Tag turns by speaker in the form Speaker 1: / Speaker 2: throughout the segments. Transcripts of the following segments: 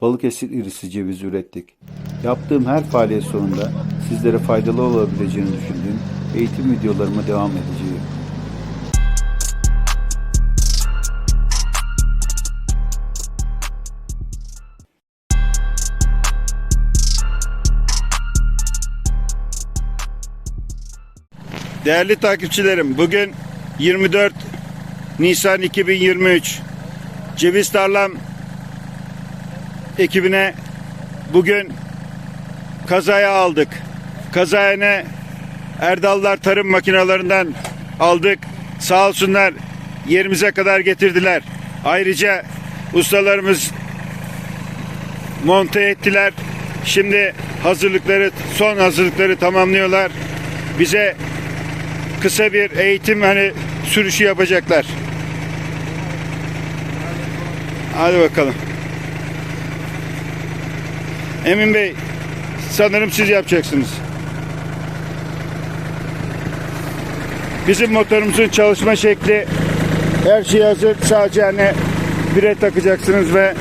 Speaker 1: Balıkesir irisi ceviz ürettik. Yaptığım her faaliyet sonunda sizlere faydalı olabileceğini düşündüğüm eğitim videolarıma devam edeceğim.
Speaker 2: Değerli takipçilerim, bugün 24 Nisan 2023. Ceviz Tarlam ekibine bugün kazaya aldık. Kazaya Erdallar tarım makinalarından aldık. Sağ olsunlar yerimize kadar getirdiler. Ayrıca ustalarımız monte ettiler. Şimdi hazırlıkları, son hazırlıkları tamamlıyorlar. Bize kısa bir eğitim hani sürüşü yapacaklar. Hadi bakalım. Emin Bey, sanırım siz yapacaksınız. Bizim motorumuzun çalışma şekli her şey hazır. Sadece hani bire takacaksınız ve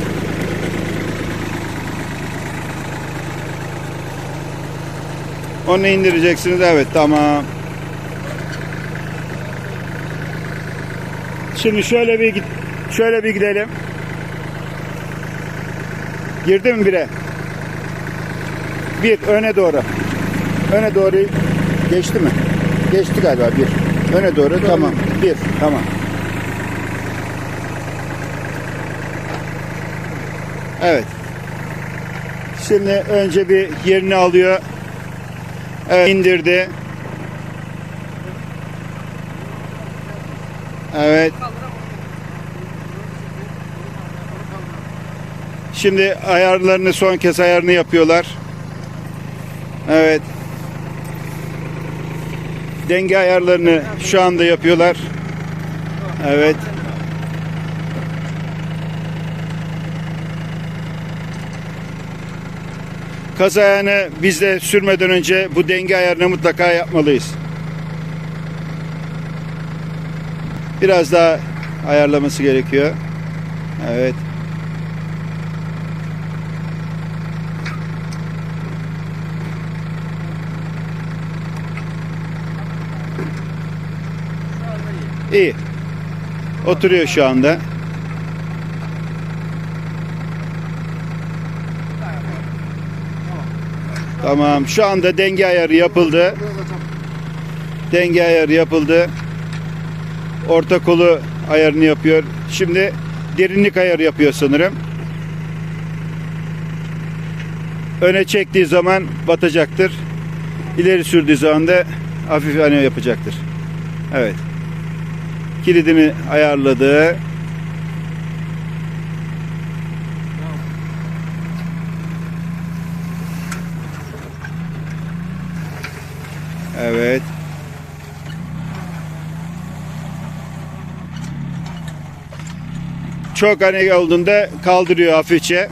Speaker 2: onu indireceksiniz. Evet tamam. Şimdi şöyle bir şöyle bir gidelim. Girdi mi bire? Bir öne doğru. Öne doğru geçti mi? Geçti galiba bir. Öne doğru tamam. Bir tamam. Evet. Şimdi önce bir yerini alıyor. Evet, indirdi. Evet. Şimdi ayarlarını son kez ayarını yapıyorlar. Evet. Denge ayarlarını şu anda yapıyorlar. Evet. Kaz ayağını biz de sürmeden önce bu denge ayarını mutlaka yapmalıyız. Biraz daha ayarlaması gerekiyor. Evet. İyi. Oturuyor şu anda. Tamam. Şu anda denge ayarı yapıldı. Denge ayarı yapıldı. Orta kolu ayarını yapıyor. Şimdi derinlik ayarı yapıyor sanırım. Öne çektiği zaman batacaktır. İleri sürdüğü zaman da hafif hani yapacaktır. Evet. Kilidini ayarladı. Evet. Çok hani olduğunda kaldırıyor hafifçe.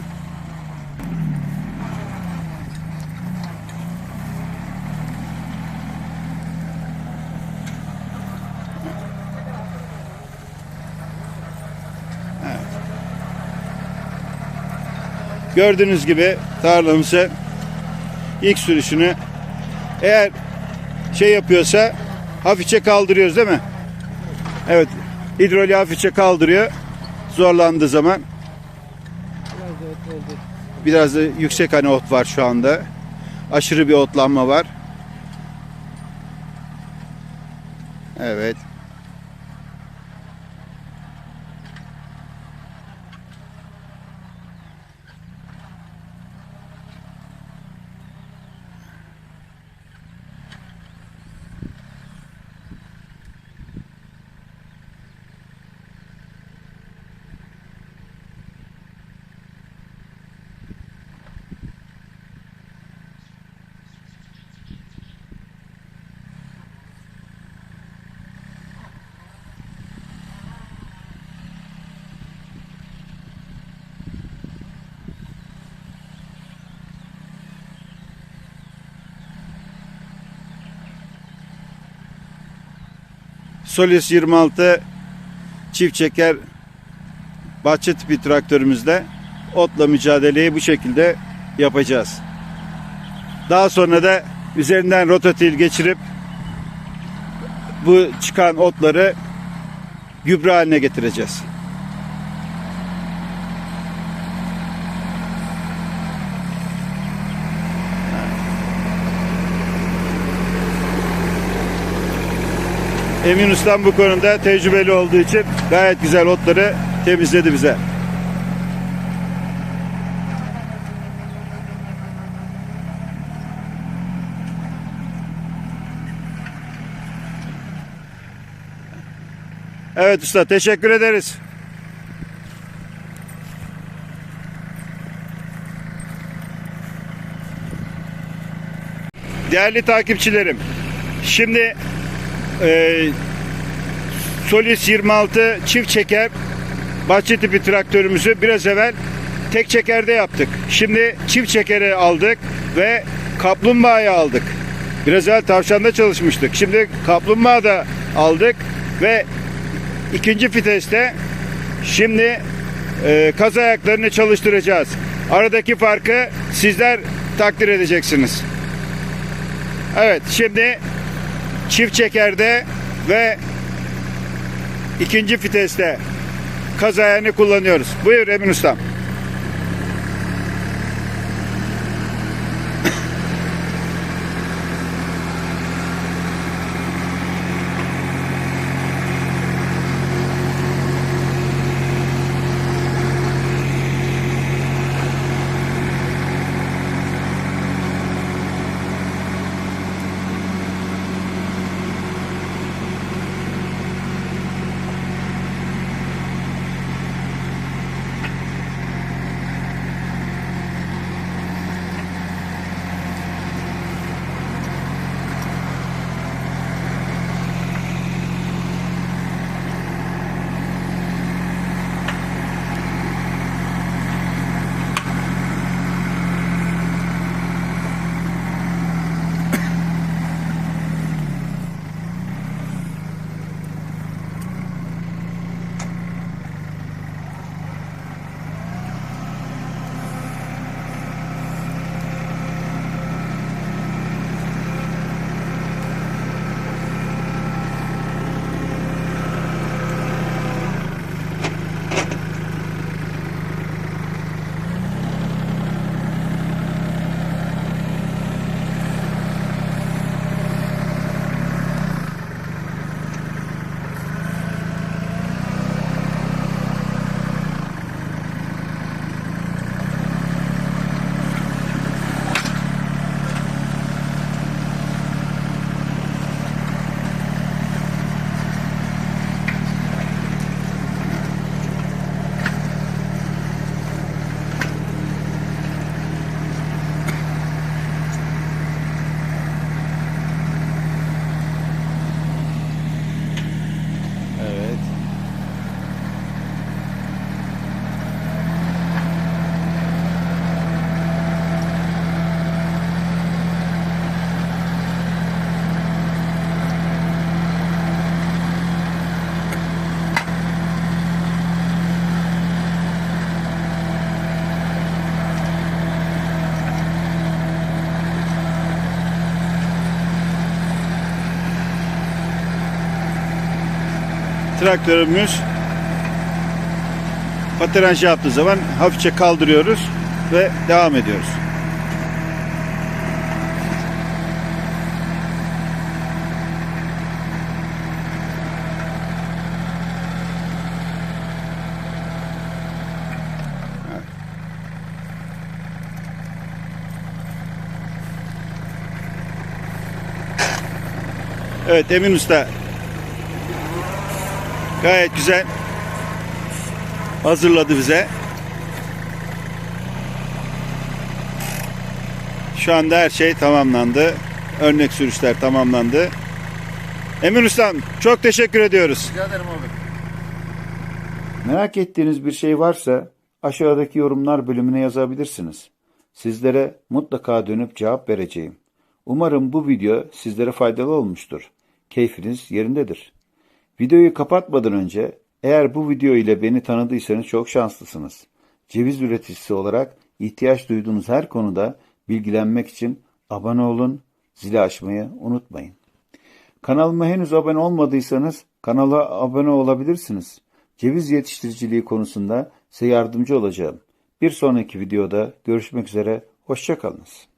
Speaker 2: Gördüğünüz gibi tarlamızı ilk sürüşünü eğer şey yapıyorsa hafifçe kaldırıyoruz değil mi? Evet. Hidroliği hafifçe kaldırıyor zorlandığı zaman biraz da yüksek hani ot var şu anda. Aşırı bir otlanma var. Evet. Solis 26 çift çeker bahçe tipi traktörümüzle otla mücadeleyi bu şekilde yapacağız. Daha sonra da üzerinden rotatil geçirip bu çıkan otları gübre haline getireceğiz. Emin Ustam bu konuda tecrübeli olduğu için gayet güzel otları temizledi bize. Evet usta teşekkür ederiz. Değerli takipçilerim, şimdi e, Solis 26 çift çeker bahçe tipi traktörümüzü biraz evvel tek çekerde yaptık. Şimdi çift çekere aldık ve kaplumbağayı aldık. Biraz evvel tavşanda çalışmıştık. Şimdi kaplumbağa da aldık ve ikinci viteste şimdi e, kaz ayaklarını çalıştıracağız. Aradaki farkı sizler takdir edeceksiniz. Evet şimdi çift çekerde ve ikinci viteste kaz ayağını kullanıyoruz. Buyur Emin Ustam. Traktörümüz patinaj yaptığı zaman hafifçe kaldırıyoruz ve devam ediyoruz. Evet Emin Usta Gayet güzel hazırladı bize. Şu anda her şey tamamlandı. Örnek sürüşler tamamlandı. Emin Ustam çok teşekkür ediyoruz.
Speaker 3: Rica ederim abi.
Speaker 1: Merak ettiğiniz bir şey varsa aşağıdaki yorumlar bölümüne yazabilirsiniz. Sizlere mutlaka dönüp cevap vereceğim. Umarım bu video sizlere faydalı olmuştur. Keyfiniz yerindedir.
Speaker 2: Videoyu kapatmadan önce eğer bu video ile beni tanıdıysanız çok şanslısınız. Ceviz üreticisi olarak ihtiyaç duyduğunuz her konuda bilgilenmek için abone olun, zili açmayı unutmayın. Kanalıma henüz abone olmadıysanız kanala abone olabilirsiniz. Ceviz yetiştiriciliği konusunda size yardımcı olacağım. Bir sonraki videoda görüşmek üzere, hoşçakalınız.